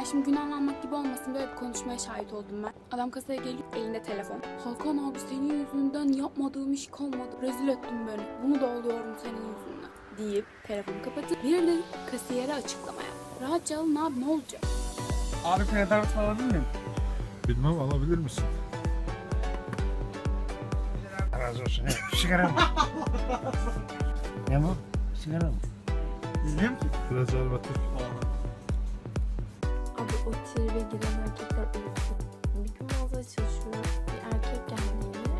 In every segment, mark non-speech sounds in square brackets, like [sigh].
Yani şimdi günah almak gibi olmasın böyle bir konuşmaya şahit oldum ben. Adam kasaya geliyor elinde telefon. Hakan abi senin yüzünden yapmadığım iş kalmadı. Rezil ettin beni. Bunu da oluyorum senin yüzünden. Deyip telefonu kapatıp bir de kasiyere açıklamaya. Rahatça alın abi ne olacak? Abi prezervatif alabilir miyim? Bilmem alabilir misin? Razı olsun. Sigara mı? [laughs] ne bu? Sigara mı? Bilmiyorum ki. Prezervatif. Abi o tribe giren erkekler ölsün. Bir gün mağazaya çalışıyor. Bir erkek geldiğinde.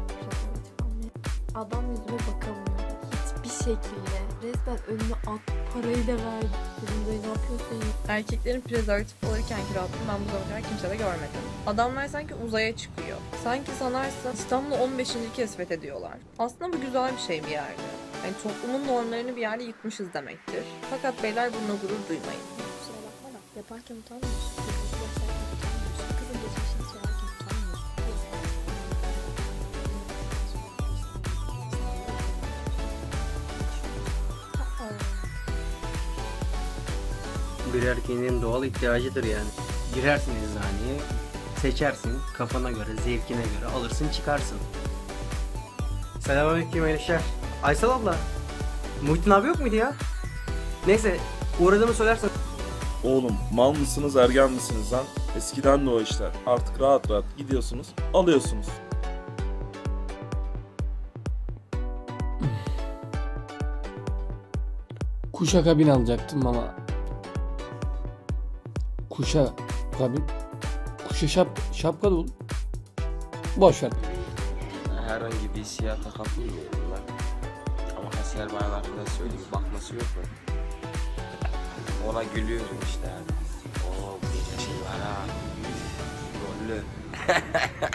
Adam yüzüme bakamıyor. Hiçbir şekilde. Resmen önüme at parayı da ver. Dedim ne yapıyorsun ya? Erkeklerin prezervatif alırkenki rahatlığını ben bu zamana kadar kimsede görmedim. Adamlar sanki uzaya çıkıyor. Sanki sanarsın İstanbul'u 15. kez fethediyorlar. Aslında bu güzel bir şey bir yerde. Yani toplumun normlarını bir yerde yıkmışız demektir. Fakat beyler bununla gurur duymayın. Yaparken utanmıyorsun. Kızı utanmıyorsun. Kızın geçmişini sorarken utanmıyorsun. Bir erkeğin doğal ihtiyacıdır yani. Girersin eczaneye, seçersin kafana göre, zevkine göre alırsın çıkarsın. Selamünaleyküm Elişer. Aysel abla, Muhittin abi yok muydu ya? Neyse, uğradığımı söylersen Oğlum mal mısınız ergen misiniz lan? Eskiden de o işler. Artık rahat rahat gidiyorsunuz, alıyorsunuz. Kuşa kabin alacaktım ama kuşa kabin kuşa şap şapka da ol- boş ver. herhangi bir kapılmıyorum ben. Ama kasiyer bayan arkadaş söyleyeyim bakması yok mu? Ona gülüyorum işte. Oo bir şey var ha. Rollü. [laughs]